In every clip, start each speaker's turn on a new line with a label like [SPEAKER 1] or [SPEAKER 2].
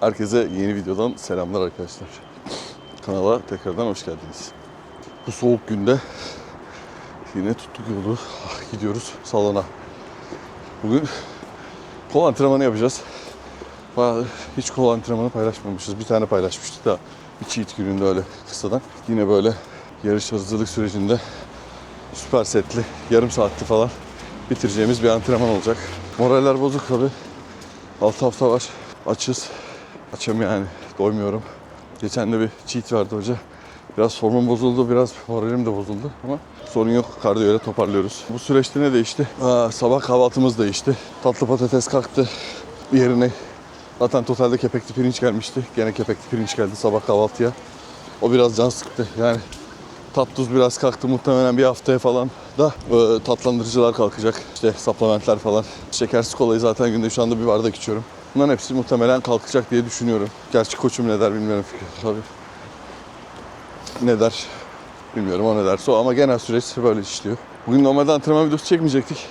[SPEAKER 1] Herkese yeni videodan selamlar arkadaşlar. Kanala tekrardan hoş geldiniz. Bu soğuk günde yine tuttuk yolu Ah, gidiyoruz salona. Bugün kol antrenmanı yapacağız. Hiç kol antrenmanı paylaşmamışız. Bir tane paylaşmıştık da bir cheat gününde öyle kısadan. Yine böyle yarış hazırlık sürecinde süper setli yarım saatli falan bitireceğimiz bir antrenman olacak. Moraller bozuk tabi. 6 hafta var. Açız. Açım yani. Doymuyorum. Geçen de bir cheat verdi hoca. Biraz formum bozuldu, biraz moralim de bozuldu ama sorun yok. Kardiyoyla toparlıyoruz. Bu süreçte ne değişti? Aa, sabah kahvaltımız değişti. Tatlı patates kalktı. Yerine zaten totalde kepekli pirinç gelmişti. Gene kepekli pirinç geldi sabah kahvaltıya. O biraz can sıktı. Yani tat tuz biraz kalktı muhtemelen bir haftaya falan da e, tatlandırıcılar kalkacak. İşte supplementler falan. Şekersiz kolayı zaten günde şu anda bir bardak içiyorum. Bunların hepsi muhtemelen kalkacak diye düşünüyorum. Gerçi koçum ne der bilmiyorum tabii. Ne der bilmiyorum o ne derse o ama genel süreç böyle işliyor. Bugün normalde antrenman videosu çekmeyecektik.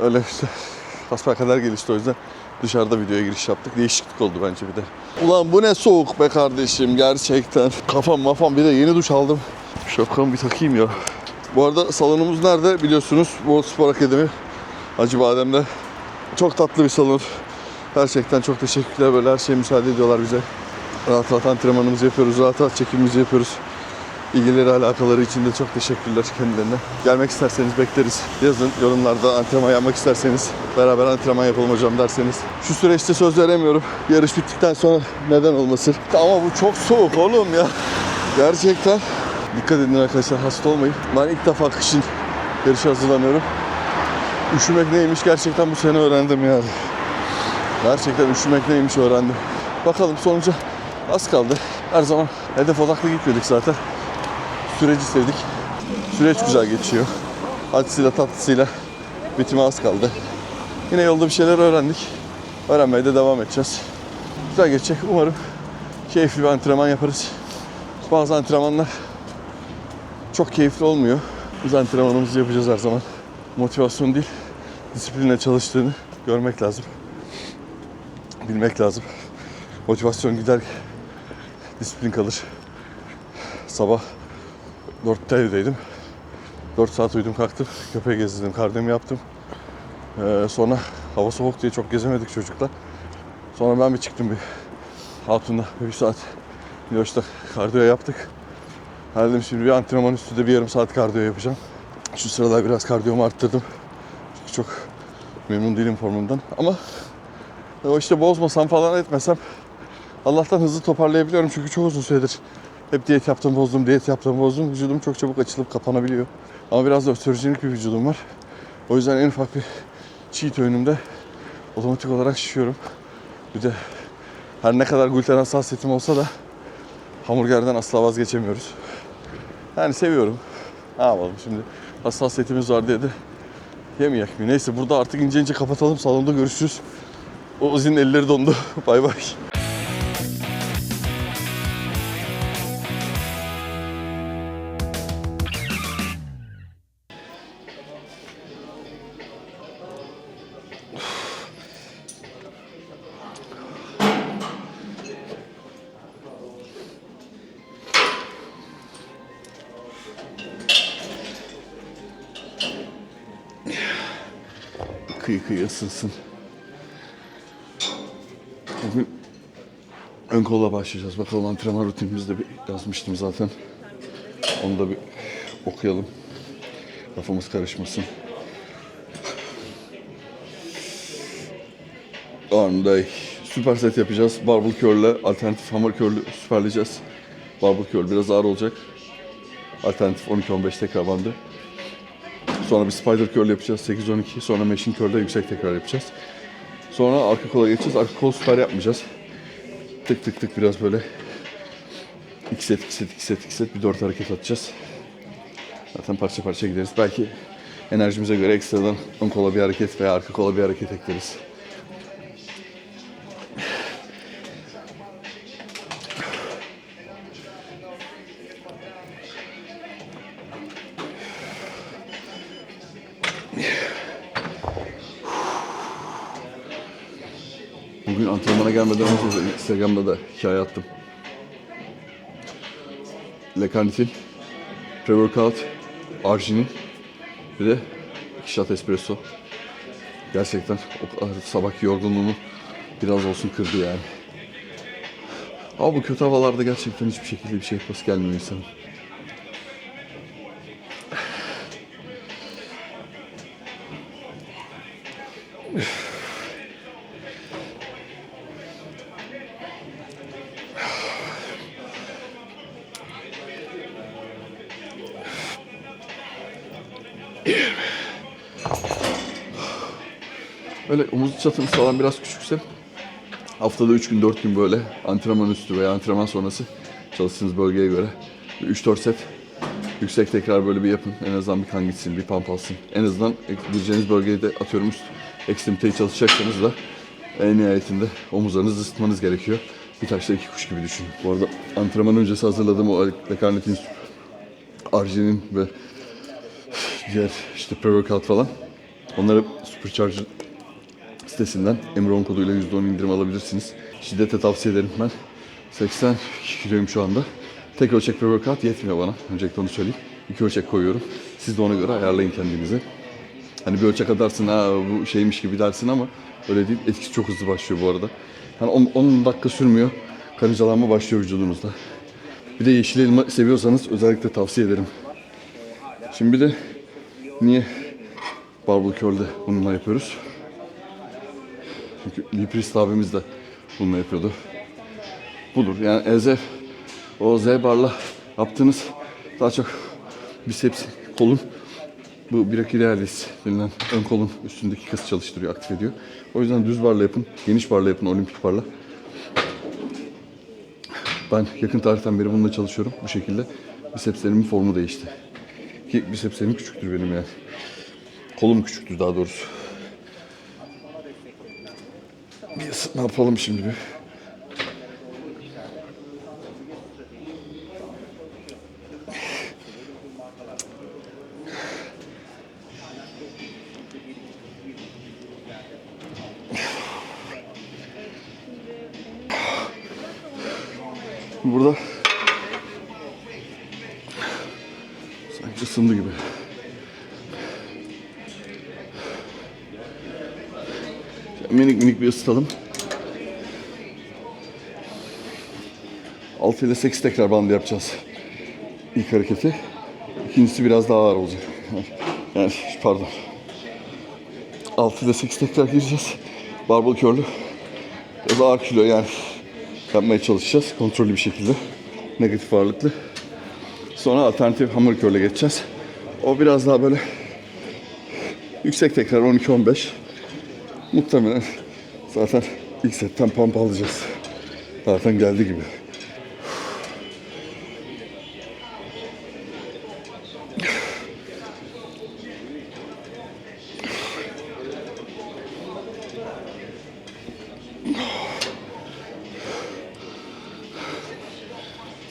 [SPEAKER 1] Öyle işte kadar gelişti o yüzden dışarıda videoya giriş yaptık. Değişiklik oldu bence bir de. Ulan bu ne soğuk be kardeşim gerçekten. Kafam mafam bir de yeni duş aldım. Şapkamı bir takayım ya. Bu arada salonumuz nerede biliyorsunuz. World Spor Akademi. Acıbadem'de. Çok tatlı bir salon. Gerçekten çok teşekkürler. Böyle her şeye müsaade ediyorlar bize. Rahat rahat antrenmanımızı yapıyoruz. Rahat rahat çekimimizi yapıyoruz. İlgileri alakaları için de çok teşekkürler kendilerine. Gelmek isterseniz bekleriz. Yazın yorumlarda antrenman yapmak isterseniz beraber antrenman yapalım hocam derseniz. Şu süreçte söz veremiyorum. Yarış bittikten sonra neden olmasın. Ama bu çok soğuk oğlum ya. Gerçekten. Dikkat edin arkadaşlar hasta olmayın. Ben ilk defa kışın yarışa hazırlanıyorum. Üşümek neymiş gerçekten bu sene öğrendim yani. Gerçekten üşümek neymiş öğrendim. Bakalım sonuca az kaldı. Her zaman hedef odaklı gitmedik zaten. Süreci sevdik. Süreç güzel geçiyor. Acısıyla tatlısıyla bitime az kaldı. Yine yolda bir şeyler öğrendik. Öğrenmeye de devam edeceğiz. Güzel geçecek. Umarım keyifli bir antrenman yaparız. Bazı antrenmanlar çok keyifli olmuyor. Biz antrenmanımızı yapacağız her zaman. Motivasyon değil, disiplinle çalıştığını görmek lazım. Bilmek lazım. Motivasyon gider, disiplin kalır. Sabah 4'te evdeydim. 4 saat uyudum kalktım. Köpeği gezdirdim, kardiyomu yaptım. Ee, sonra hava soğuk diye çok gezemedik çocukla. Sonra ben bir çıktım bir Hatun'da bir saat Miloş'ta kardiyo yaptık. Dedim şimdi bir antrenman üstünde bir yarım saat kardiyo yapacağım. Şu sıralar biraz kardiyomu arttırdım. Çünkü çok memnun değilim formumdan. Ama o işte bozmasam falan etmesem Allah'tan hızlı toparlayabiliyorum çünkü çok uzun süredir hep diyet yaptım bozdum, diyet yaptım bozdum. Vücudum çok çabuk açılıp kapanabiliyor. Ama biraz da östrojenik bir vücudum var. O yüzden en ufak bir cheat öğünümde otomatik olarak şişiyorum. Bir de her ne kadar gluten hassasiyetim olsa da hamburgerden asla vazgeçemiyoruz. Yani seviyorum. Ne yapalım şimdi hassasiyetimiz var diye de yemeyek mi? Neyse burada artık ince ince kapatalım. Salonda görüşürüz. O Ozi'nin elleri dondu. bay bay. Kıyı kıyı ısınsın. Bugün ön kolla başlayacağız. Bakalım antrenman rutinimizde bir yazmıştım zaten. Onu da bir okuyalım. Kafamız karışmasın. Armday. Süper set yapacağız. Barbell curl'le alternatif hammer curl'ü süperleyeceğiz. Barbell curl biraz ağır olacak. Alternatif 12-15 tekrar bandı. Sonra bir spider curl yapacağız 8-12. Sonra machine curl'de yüksek tekrar yapacağız. Sonra arka kola geçeceğiz. Arka kol süper yapmayacağız. Tık tık tık biraz böyle iki set, iki set, iki set, iki set bir dört hareket atacağız. Zaten parça parça gideriz. Belki enerjimize göre ekstradan ön kola bir hareket veya arka kola bir hareket ekleriz. Bugün Bugün antrenmana gelmeden önce de Instagram'da da hikaye attım. Lekarnitin, pre-workout, arginin bir de iki shot espresso. Gerçekten o sabah yorgunluğumu biraz olsun kırdı yani. Ama bu kötü havalarda gerçekten hiçbir şekilde bir şey yapması gelmiyor insanın. Öyle omuz çatımız falan biraz küçükse haftada 3 gün 4 gün böyle antrenman üstü veya antrenman sonrası çalıştığınız bölgeye göre 3-4 set yüksek tekrar böyle bir yapın. En azından bir kan gitsin, bir pump alsın. En azından gireceğiniz bölgede atıyorum üst ekstremiteyi çalışacaksanız da en nihayetinde omuzlarınızı ısıtmanız gerekiyor. Bir taşla iki kuş gibi düşünün. Bu arada antrenman öncesi hazırladığım o lekarnetin, arginin ve diğer işte pre-workout falan onları Supercharger sitesinden Emron koduyla %10 indirim alabilirsiniz. Şiddetle tavsiye ederim ben. 82 kiloyum şu anda. Tek ölçek pre-workout yetmiyor bana. Öncelikle onu söyleyeyim. İki ölçek koyuyorum. Siz de ona göre ayarlayın kendinize. Hani bir ölçek atarsın ha bu şeymiş gibi dersin ama öyle değil. Etkisi çok hızlı başlıyor bu arada. Hani 10 dakika sürmüyor. Karıncalanma başlıyor vücudunuzda. Bir de yeşil elma seviyorsanız özellikle tavsiye ederim. Şimdi bir de niye barbell curl'de bununla yapıyoruz? Liprist abimiz de bununla yapıyordu. Budur yani EZ o Z barla yaptığınız daha çok biceps kolun bu brachialis denilen ön kolun üstündeki kası çalıştırıyor, aktif ediyor. O yüzden düz barla yapın, geniş barla yapın, olimpik barla. Ben yakın tarihten beri bununla çalışıyorum bu şekilde. Bicepslerimin formu değişti. Ki bicepslerim küçüktür benim yani. Kolum küçüktür daha doğrusu. Bir ısıtma yapalım şimdi bir. Bir ısıtalım. 6 ile 8 tekrar bandı yapacağız. İlk hareketi. İkincisi biraz daha ağır olacak. Yani, pardon. 6 ile 8 tekrar gireceğiz. Barbell curl'ü. Biraz ağır kilo yani yapmaya çalışacağız. Kontrollü bir şekilde. Negatif ağırlıklı. Sonra alternatif hammer curl'e geçeceğiz. O biraz daha böyle yüksek tekrar 12-15. Muhtemelen zaten ilk setten pump alacağız. Zaten geldi gibi.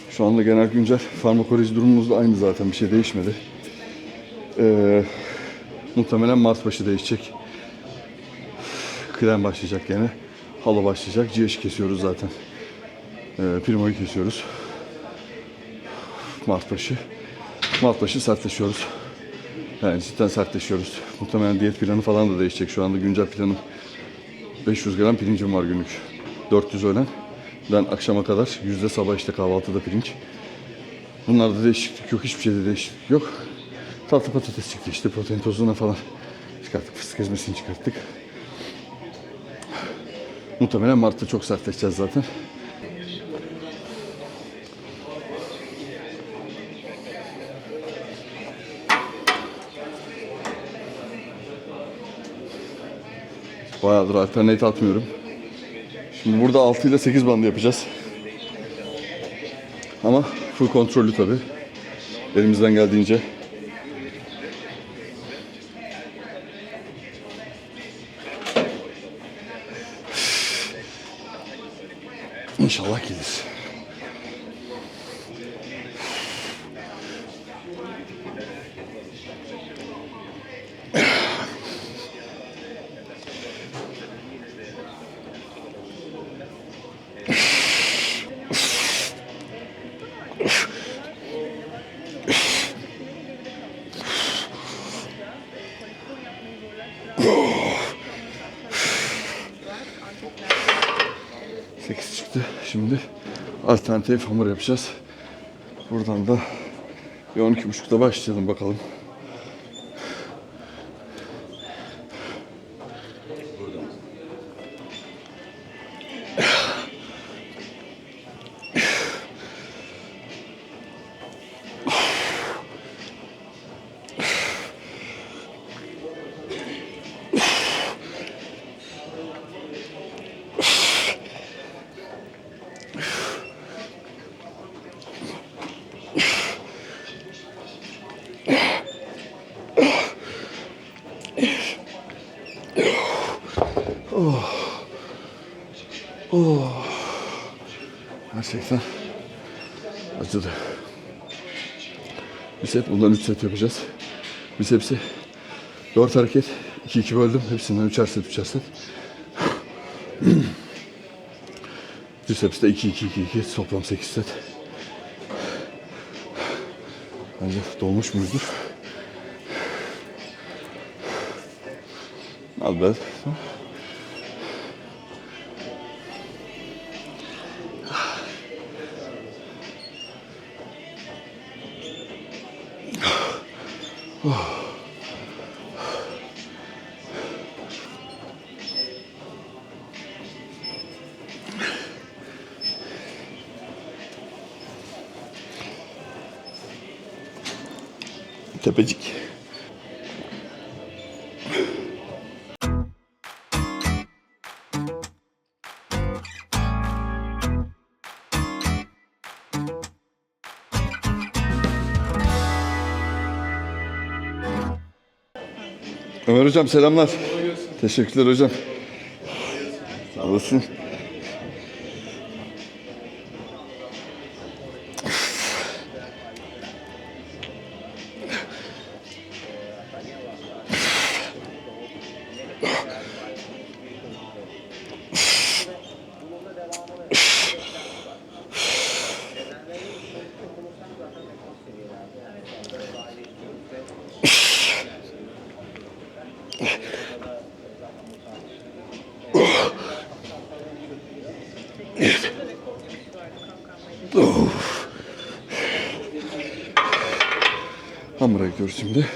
[SPEAKER 1] Şu anda genel güncel farmakoloji durumumuz da aynı zaten bir şey değişmedi. Ee, muhtemelen Mart başı değişecek. Krem başlayacak gene. Halo başlayacak. GH kesiyoruz zaten. Ee, Primo'yu kesiyoruz. Mart başı sertleşiyoruz. Yani cidden sertleşiyoruz. Muhtemelen diyet planı falan da değişecek. Şu anda güncel planım 500 gram pirincim var günlük. 400 öğlen. Ben akşama kadar yüzde sabah işte kahvaltıda pirinç. Bunlarda değişiklik yok. Hiçbir şeyde değişiklik yok. Tatlı patates çıktı işte protein tozuna falan çıkarttık. Fıstık ezmesini çıkarttık. Muhtemelen Mart'ta çok sertleşeceğiz zaten. Bayağıdır alternate atmıyorum. Şimdi burada 6 ile 8 bandı yapacağız. Ama full kontrollü tabi. Elimizden geldiğince. İnşallah gelir. Sekiz çıktı. Şimdi alternatif hamur yapacağız. Buradan da bir 12.30'da başlayalım bakalım. Gerçekten acıdı. Bir set bundan 3 set yapacağız. Biz hepsi 4 hareket 2-2 böldüm. Hepsinden 3'er set 3'er set. Triceps'te 2-2-2-2 toplam 8 set. Bence dolmuş muyuzdur? Al be. Tepecik. Ömer hocam selamlar. Teşekkürler hocam. Sağ olasın. Hamura gidiyoruz şimdi.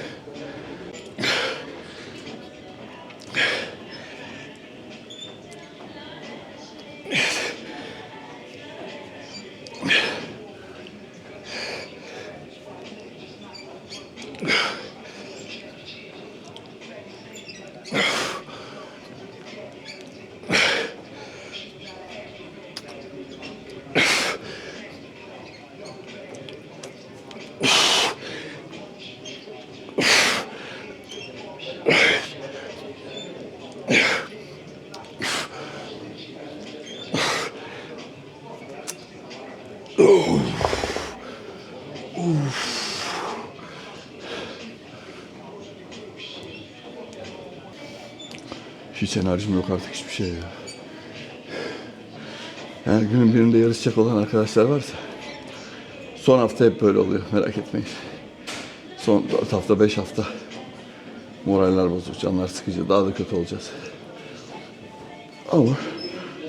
[SPEAKER 1] Hiç enerjim yok artık hiçbir şey ya. Yani günün birinde yarışacak olan arkadaşlar varsa son hafta hep böyle oluyor merak etmeyin. Son 4 hafta 5 hafta moraller bozuk, canlar sıkıcı, daha da kötü olacağız. Ama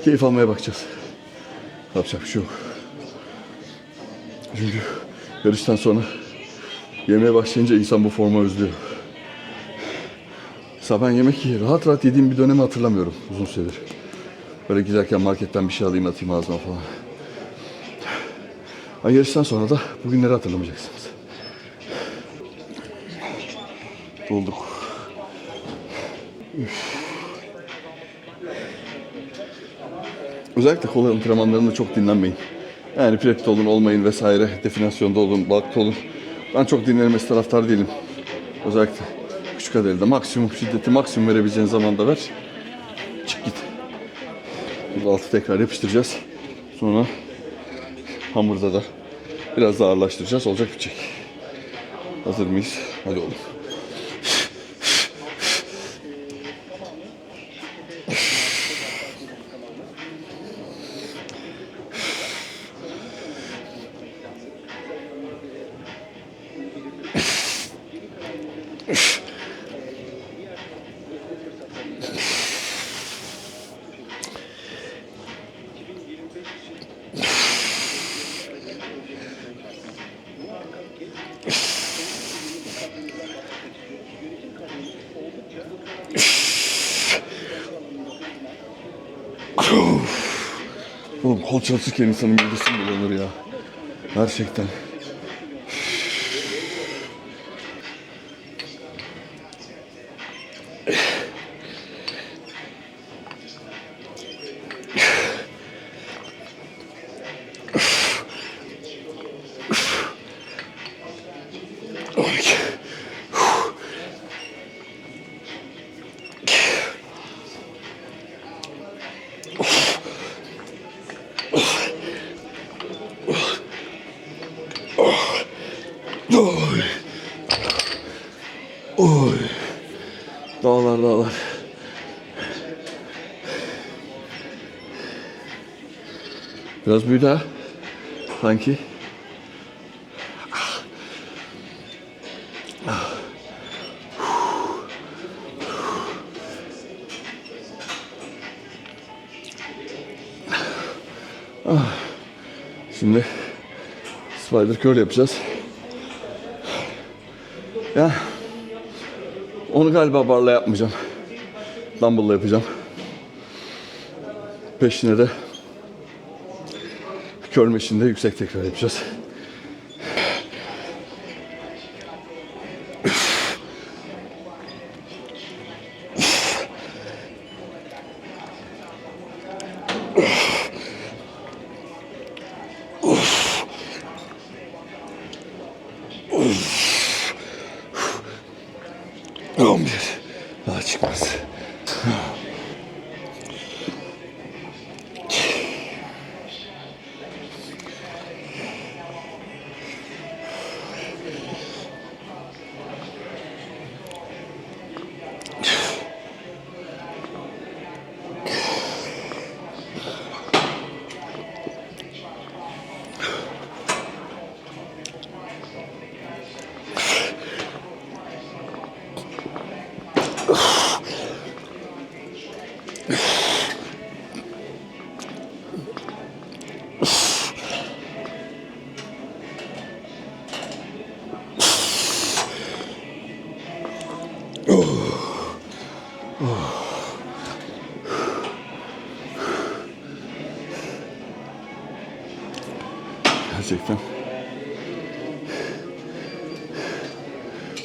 [SPEAKER 1] keyif almaya bakacağız. Yapacak bir şey yok. Çünkü yarıştan sonra yemeye başlayınca insan bu formu özlüyor. Ben yemek yiye rahat rahat yediğim bir dönemi hatırlamıyorum uzun süredir. Böyle giderken marketten bir şey alayım atayım ağzıma falan. Ama yarıştan sonra da bugünleri hatırlamayacaksınız. Dolduk. Üf. Özellikle kol antrenmanlarında çok dinlenmeyin. Yani prepte olun, olmayın vesaire, definasyonda olun, balıkta olun. Ben çok dinlenmesi taraftar değilim. Özellikle küçük adelde maksimum şiddeti maksimum verebileceğin zamanda ver. Çık git. Bu altı tekrar yapıştıracağız. Sonra hamurda da biraz daha ağırlaştıracağız. Olacak bitecek. Hazır mıyız? Hadi oğlum. Oğlum kol çalışırken insanın midesi bulanır ya. Gerçekten. Biraz büyüdü ha. Sanki. Şimdi spider curl yapacağız. Ya onu galiba barla yapmayacağım. Dumbbell'la yapacağım. Peşine de machine'de yüksek tekrar yapacağız.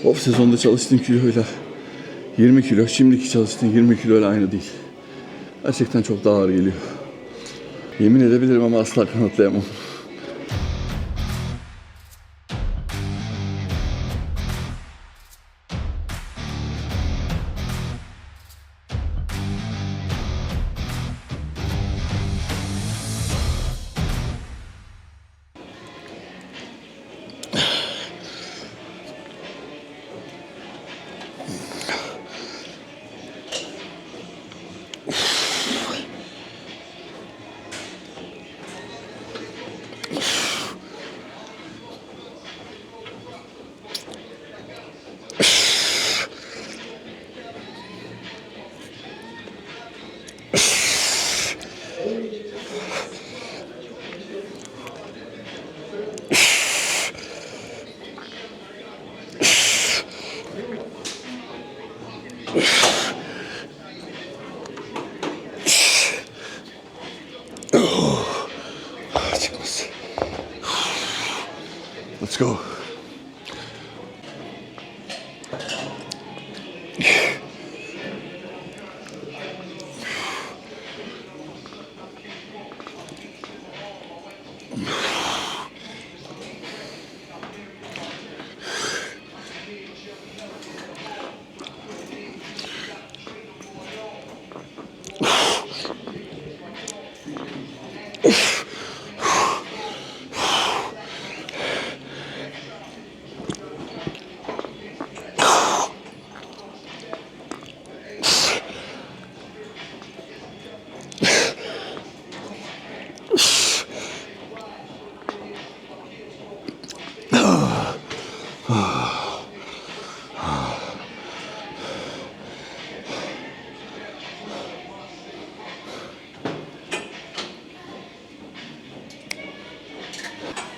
[SPEAKER 1] Off sezonda çalıştığın kiloyla 20 kilo, şimdiki çalıştığın 20 kiloyla aynı değil. Gerçekten çok daha ağır geliyor. Yemin edebilirim ama asla kanıtlayamam. Let's go.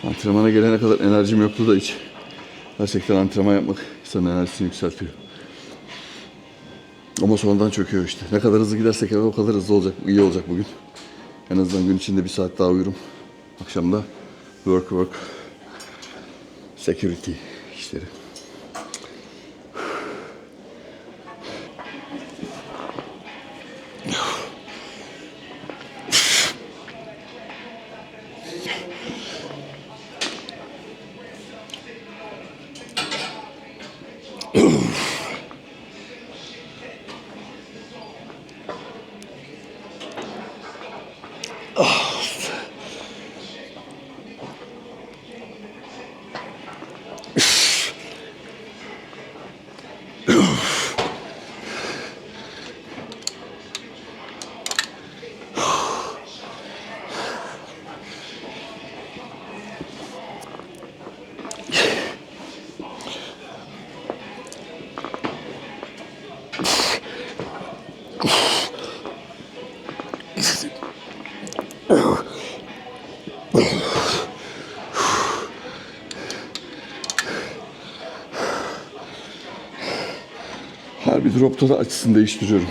[SPEAKER 1] Antrenmana gelene kadar enerjim yoktu da hiç. Gerçekten antrenman yapmak insanın enerjisini yükseltiyor. Ama sonradan çöküyor işte. Ne kadar hızlı gidersek eve o kadar hızlı olacak, iyi olacak bugün. En azından gün içinde bir saat daha uyurum. Akşamda work work security işleri. Da açısını değiştiriyorum.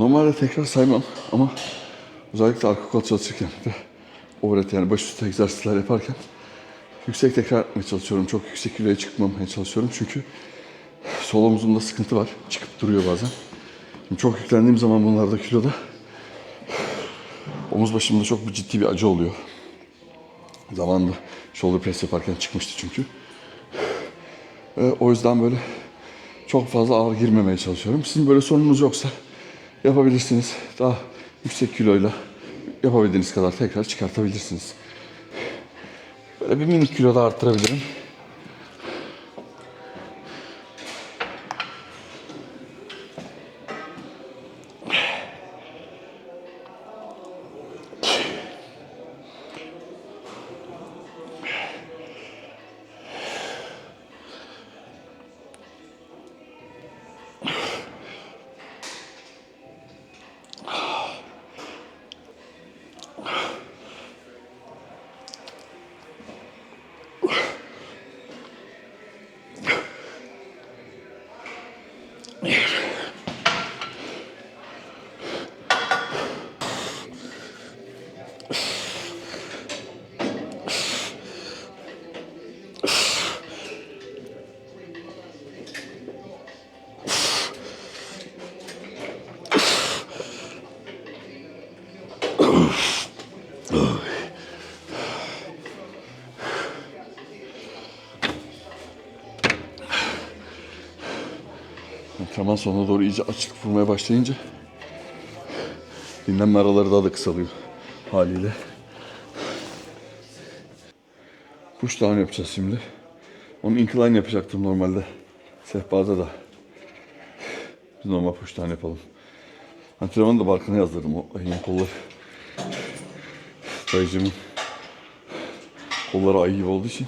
[SPEAKER 1] Normalde tekrar saymam ama özellikle arka kol çalışırken ve overhead yani başüstü egzersizler yaparken yüksek tekrar yapmaya çalışıyorum. Çok yüksek kiloya çıkmamaya çalışıyorum çünkü sol omzumda sıkıntı var. Çıkıp duruyor bazen. Şimdi çok yüklendiğim zaman bunlarda kiloda omuz başımda çok bir ciddi bir acı oluyor. Zamanında shoulder press yaparken çıkmıştı çünkü. Ee, o yüzden böyle çok fazla ağır girmemeye çalışıyorum. Sizin böyle sorununuz yoksa yapabilirsiniz. Daha yüksek kiloyla yapabildiğiniz kadar tekrar çıkartabilirsiniz. Böyle bir minik kilo da arttırabilirim. Antrenman sonuna doğru iyice açık vurmaya başlayınca dinlenme araları daha da kısalıyor haliyle. Push down yapacağız şimdi. Onu incline yapacaktım normalde. Sehpada da. Biz normal push down yapalım. Antrenmanı da barkına yazdırdım o ayın kolları. Dayıcımın kolları ayı gibi olduğu için.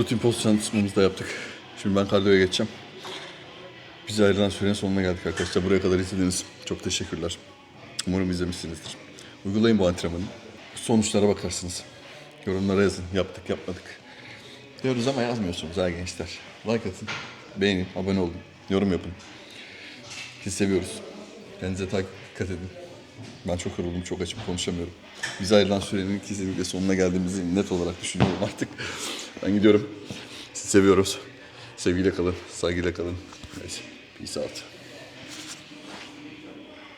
[SPEAKER 1] Rutin post çalışmamızı da yaptık. Şimdi ben kardiyoya geçeceğim. Bize ayrılan sürenin sonuna geldik arkadaşlar. Buraya kadar izlediniz. Çok teşekkürler. Umarım izlemişsinizdir. Uygulayın bu antrenmanı. Sonuçlara bakarsınız. Yorumlara yazın. Yaptık yapmadık. Diyoruz ama yazmıyorsunuz ha gençler. Like atın. Beğenin. Abone olun. Yorum yapın. Sizi seviyoruz. Kendinize tak- dikkat edin. Ben çok yoruldum, çok açım konuşamıyorum. Bize ayrılan sürenin kesinlikle sonuna geldiğimizi net olarak düşünüyorum artık. Ben gidiyorum. Sizi seviyoruz. Sevgiyle kalın, saygıyla kalın. Neyse, peace out.